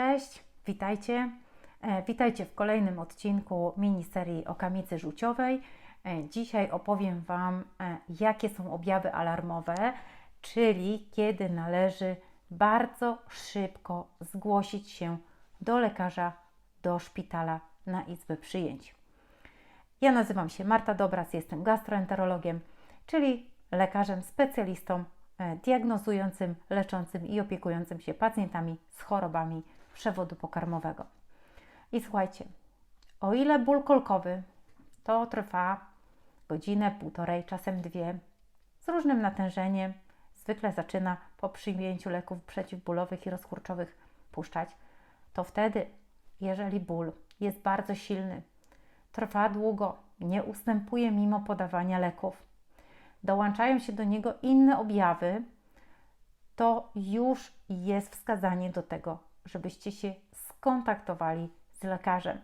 Cześć, witajcie. E, Witajcie w kolejnym odcinku miniserii o kamicy żółciowej. E, Dzisiaj opowiem Wam, e, jakie są objawy alarmowe, czyli kiedy należy bardzo szybko zgłosić się do lekarza, do szpitala na izbę przyjęć. Ja nazywam się Marta Dobras, jestem gastroenterologiem, czyli lekarzem specjalistą diagnozującym, leczącym i opiekującym się pacjentami z chorobami przewodu pokarmowego. I słuchajcie, o ile ból kolkowy to trwa godzinę, półtorej, czasem dwie, z różnym natężeniem, zwykle zaczyna po przyjęciu leków przeciwbólowych i rozkurczowych puszczać, to wtedy, jeżeli ból jest bardzo silny, trwa długo, nie ustępuje mimo podawania leków, dołączają się do niego inne objawy, to już jest wskazanie do tego, żebyście się skontaktowali z lekarzem.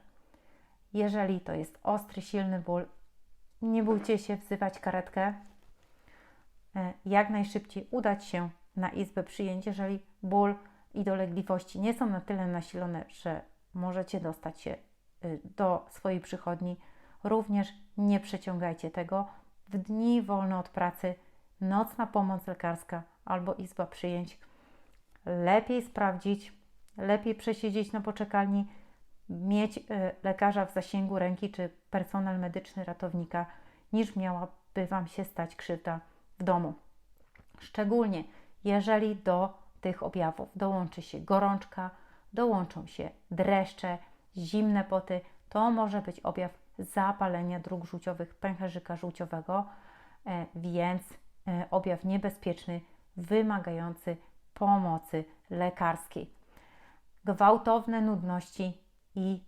Jeżeli to jest ostry, silny ból, nie bójcie się wzywać karetkę. E, Jak najszybciej udać się na izbę przyjęć, jeżeli ból i dolegliwości nie są na tyle nasilone, że możecie dostać się y, do swojej przychodni. Również nie przeciągajcie tego. W dni wolne od pracy, nocna pomoc lekarska albo izba przyjęć. Lepiej sprawdzić, lepiej przesiedzieć na poczekalni, mieć y, lekarza w zasięgu ręki czy personel medyczny ratownika, niż miałaby Wam się stać krzywda w domu. Szczególnie jeżeli do tych objawów dołączy się gorączka, dołączą się dreszcze, zimne poty, to może być objaw zapalenia dróg żółciowych pęcherzyka żółciowego, e, więc e, objaw niebezpieczny, wymagający pomocy lekarskiej. Gwałtowne nudności i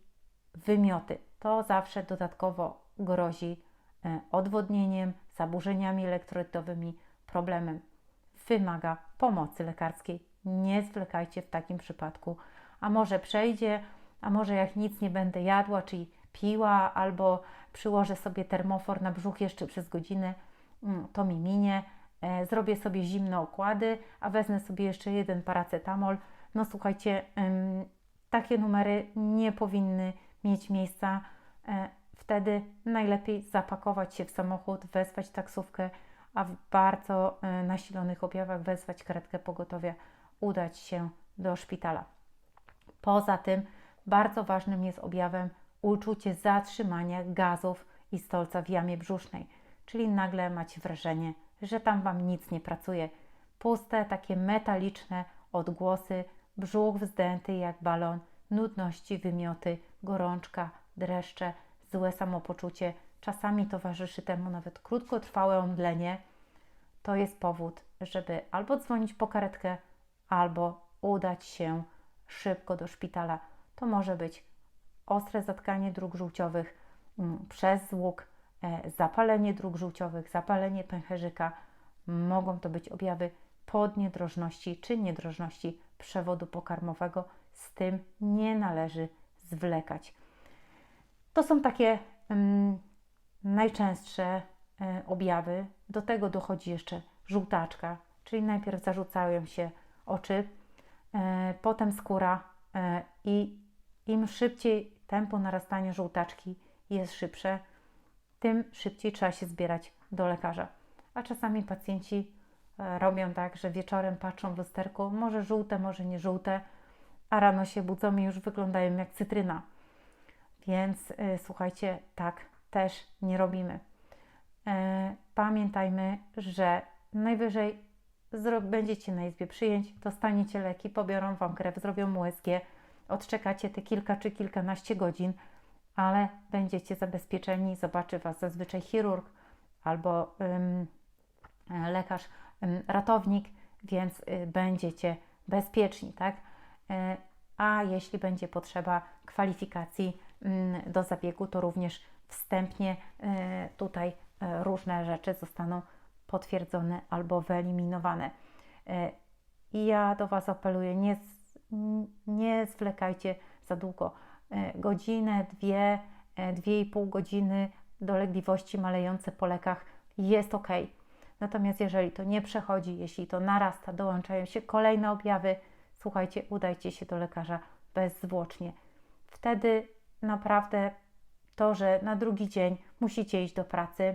wymioty to zawsze dodatkowo grozi e, odwodnieniem, zaburzeniami elektrolytowymi, problemem. Wymaga pomocy lekarskiej. Nie zwlekajcie w takim przypadku. A może przejdzie, a może jak nic nie będę jadła, czyli piła, albo przyłożę sobie termofor na brzuch jeszcze przez godzinę, mm, to mi minie. E, Zrobię sobie zimne okłady, a wezmę sobie jeszcze jeden paracetamol. No słuchajcie, takie numery nie powinny mieć miejsca. E, Wtedy najlepiej zapakować się w samochód, wezwać taksówkę, a w bardzo e, nasilonych objawach wezwać karetkę pogotowia, udać się do szpitala. Poza tym bardzo ważnym jest objawem uczucie zatrzymania gazów i stolca w jamie brzusznej, czyli nagle macie wrażenie, że tam Wam nic nie pracuje. Puste, takie metaliczne odgłosy, brzuch wzdęty jak balon, nudności, wymioty, gorączka, dreszcze, złe samopoczucie, czasami towarzyszy temu nawet krótkotrwałe omdlenie, to jest powód, żeby albo dzwonić po karetkę, albo udać się szybko do szpitala. To może być ostre zatkanie dróg żółciowych mm, przez złóg, e, zapalenie dróg żółciowych, zapalenie pęcherzyka. Mogą to być objawy podniedrożności czy niedrożności przewodu pokarmowego. Z tym nie należy zwlekać. To są takie mm, najczęstsze e, objawy. Do tego dochodzi jeszcze żółtaczka, czyli najpierw zarzucają się oczy, e, potem skóra e, i im szybciej tempo narastania żółtaczki jest szybsze, tym szybciej trzeba się zbierać do lekarza. A czasami pacjenci robią tak, że wieczorem patrzą w lusterku, może żółte, może nie żółte, a rano się budzą i już wyglądają jak cytryna. Więc y, słuchajcie, tak też nie robimy. E, pamiętajmy, że najwyżej będziecie na izbie przyjęć, dostaniecie leki, pobiorą Wam krew, zrobią USG, odczekacie te kilka czy kilkanaście godzin, ale będziecie zabezpieczeni, zobaczy Was zazwyczaj chirurg albo ym, lekarz, ratownik, więc y, będziecie bezpieczni, tak? E, a jeśli będzie potrzeba kwalifikacji mm, do zabiegu, to również wstępnie e, tutaj e, różne rzeczy zostaną potwierdzone albo wyeliminowane. I ja do Was apeluję, nie, nie zwlekajcie za długo. Godzinę, dwie, dwie i pół godziny dolegliwości malejące po lekach jest ok. Natomiast jeżeli to nie przechodzi, jeśli to narasta, dołączają się kolejne objawy, słuchajcie, udajcie się do lekarza bezzwłocznie. Wtedy naprawdę to, że na drugi dzień musicie iść do pracy,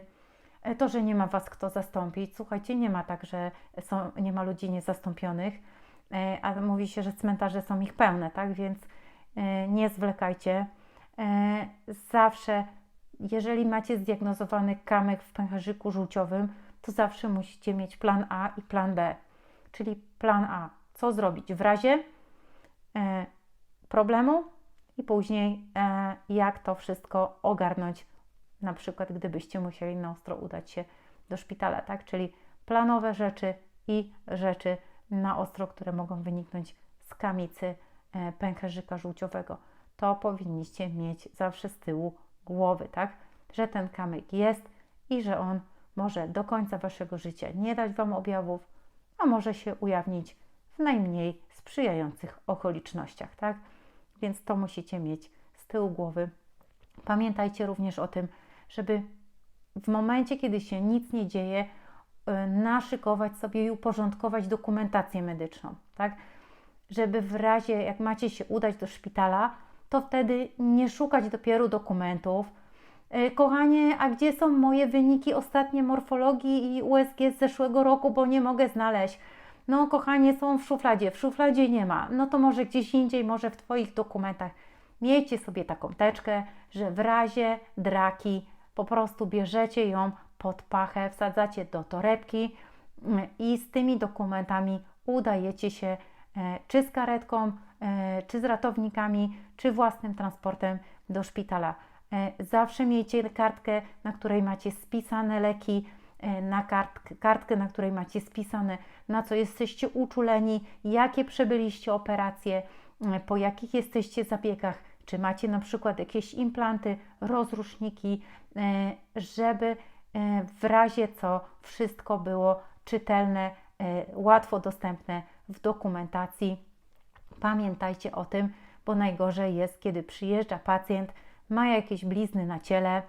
e, to, że nie ma Was kto zastąpić. Słuchajcie, nie ma tak, że są, nie ma ludzi niezastąpionych, e, a mówi się, że cmentarze są ich pełne, tak? Więc e, nie zwlekajcie. Zawsze, jeżeli macie zdiagnozowany kamyk w pęcherzyku żółciowym, to zawsze musicie mieć plan A i plan B. Czyli plan A, co zrobić w razie e, problemu i później e, jak to wszystko ogarnąć, na przykład gdybyście musieli na ostro udać się do szpitala, tak? Czyli planowe rzeczy i rzeczy na ostro, które mogą wyniknąć z kamicy e, pęcherzyka żółciowego. To powinniście mieć zawsze z tyłu głowy, tak? Że ten kamyk jest i że on może do końca waszego życia nie dać wam objawów, a może się ujawnić w najmniej sprzyjających okolicznościach, tak? Więc to musicie mieć z tyłu głowy. Pamiętajcie również o tym, żeby w momencie, kiedy się nic nie dzieje, y, naszykować sobie i uporządkować dokumentację medyczną, tak? Żeby w razie, jak macie się udać do szpitala, to wtedy nie szukać dopiero dokumentów. Y, Kochanie, a gdzie są moje wyniki ostatnie morfologii i USG z zeszłego roku, bo nie mogę znaleźć? No, kochanie, są w szufladzie. W szufladzie nie ma. No to może gdzieś indziej, może w Twoich dokumentach. Miejcie sobie taką teczkę, że w razie draki po prostu bierzecie ją pod pachę, wsadzacie do torebki mm, i z tymi dokumentami udajecie się e, czy z karetką, e, czy z ratownikami, czy własnym transportem do szpitala. E, Zawsze miejcie kartkę, na której macie spisane leki, e, na kartkę, kartkę, na której macie spisane, na co jesteście uczuleni, jakie przebyliście operacje, e, po jakich jesteście zabiegach, czy macie na przykład jakieś implanty, rozruszniki, żeby w razie co wszystko było czytelne, łatwo dostępne w dokumentacji. Pamiętajcie o tym, bo najgorzej jest, kiedy przyjeżdża pacjent, ma jakieś blizny na ciele,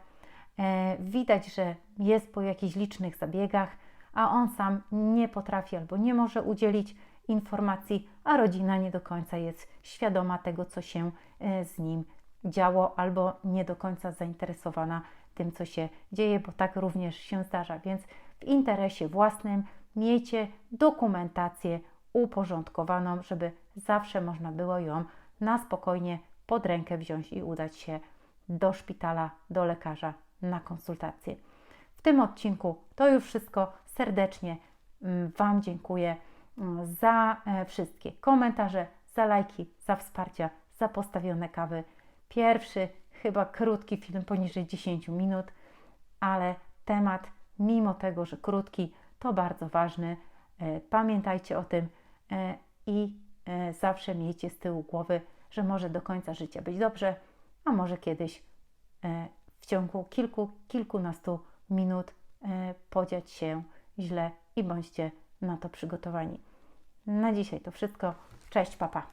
e, widać, że jest po jakichś licznych zabiegach, a on sam nie potrafi albo nie może udzielić informacji, a rodzina nie do końca jest świadoma tego, co się e, z nim działo, albo nie do końca zainteresowana tym, co się dzieje, bo tak również się zdarza. Więc w interesie własnym miejcie dokumentację uporządkowaną, żeby zawsze można było ją na spokojnie pod rękę wziąć i udać się do szpitala, do lekarza na konsultację. W tym odcinku to już wszystko. Serdecznie mm, Wam dziękuję mm, za e, wszystkie komentarze, za lajki, za wsparcia, za postawione kawy. Pierwszy, chyba krótki film poniżej 10 minut, ale temat, mimo tego, że krótki, to bardzo ważny. E, Pamiętajcie o tym e, i zawsze miejcie z tyłu głowy, że może do końca życia być dobrze, a może kiedyś e, w ciągu kilku, kilkunastu minut e, podziać się źle i bądźcie na to przygotowani. Na dzisiaj to wszystko. Cześć, papa.